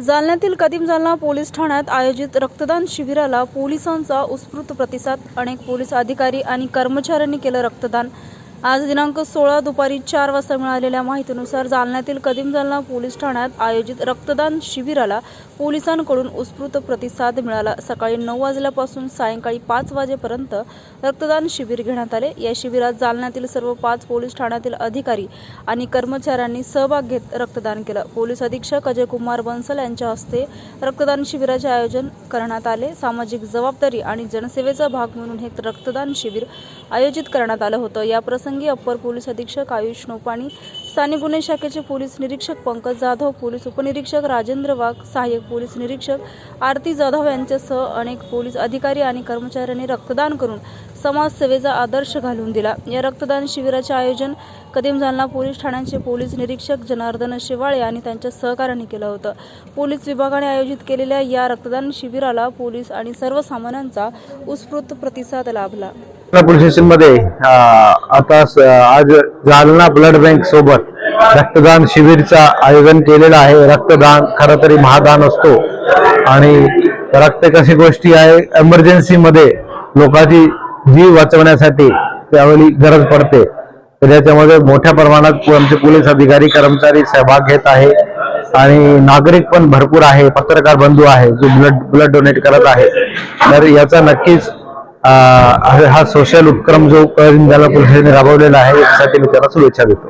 जालन्यातील कदीम जालना पोलीस ठाण्यात आयोजित रक्तदान शिबिराला पोलिसांचा उत्स्फूर्त प्रतिसाद अनेक पोलीस अधिकारी आणि कर्मचाऱ्यांनी केलं रक्तदान. आज दिनांक सोळा दुपारी चार वाजता मिळालेल्या माहितीनुसार जालन्यातील कदीम जालना पोलीस ठाण्यात आयोजित रक्तदान शिबिराला पोलिसांकडून उत्स्फूर्त प्रतिसाद मिळाला. सकाळी नऊ वाजल्यापासून सायंकाळी पाच वाजेपर्यंत रक्तदान शिबिर घेण्यात आले. या शिबिरात जालन्यातील सर्व पाच पोलीस ठाण्यातील अधिकारी आणि कर्मचाऱ्यांनी सहभाग घेत रक्तदान केलं. पोलीस अधीक्षक अजय कुमार बन्सल यांच्या हस्ते रक्तदान शिबिराचे आयोजन करण्यात आले. सामाजिक जबाबदारी आणि जनसेवेचा भाग म्हणून हे रक्तदान शिबिर आयोजित करण्यात आलं होतं. या प्रसंगी अप्पर पोलीस अधीक्षक आयुष नोपाणी स्थानिक गुन्हे शाखेचे पोलीस निरीक्षक पंकज जाधव पोलीस उपनिरीक्षक राजेंद्र वाघ सहाय्यक पोलीस निरीक्षक आरती जाधव यांच्यासह अनेक पोलीस अधिकारी आणि कर्मचाऱ्यांनी रक्तदान करून समाजसेवेचा आदर्श घालून दिला. या रक्तदान शिबिराचे आयोजन कदीम जालना पोलीस ठाण्याचे पोलीस निरीक्षक जनार्दन शेवाळे आणि त्यांच्या सहकार्याने केलं होतं. पोलीस विभागाने आयोजित केलेल्या या रक्तदान शिबिराला पोलीस आणि सर्वसामान्यांचा उत्स्फूर्त प्रतिसाद लाभला. पोलीस स्टेशनमध्ये आता आज जालना ब्लड बँक सोबत रक्तदान शिबिरचा आयोजन केलेलं आहे. रक्तदान खरं तरी महादान असतो. आणि रक्त कशी गोष्टी आहे एमर्जन्सीमध्ये लोकांची जीव वाचवण्यासाठी त्यावेळी गरज पडते. तर त्याच्यामध्ये मोठ्या प्रमाणात आमचे पोलीस अधिकारी कर्मचारी सहभाग घेत आहे. आणि नागरिक पण भरपूर आहे पत्रकार बंधू आहे जो ब्लड ब्लड डोनेट करत आहे. तर याचा नक्कीच हा सोशल उपक्रम जो कळीन पोलिसांनी राबवलेला आहे यासाठी मी त्याला शुभेच्छा देतो.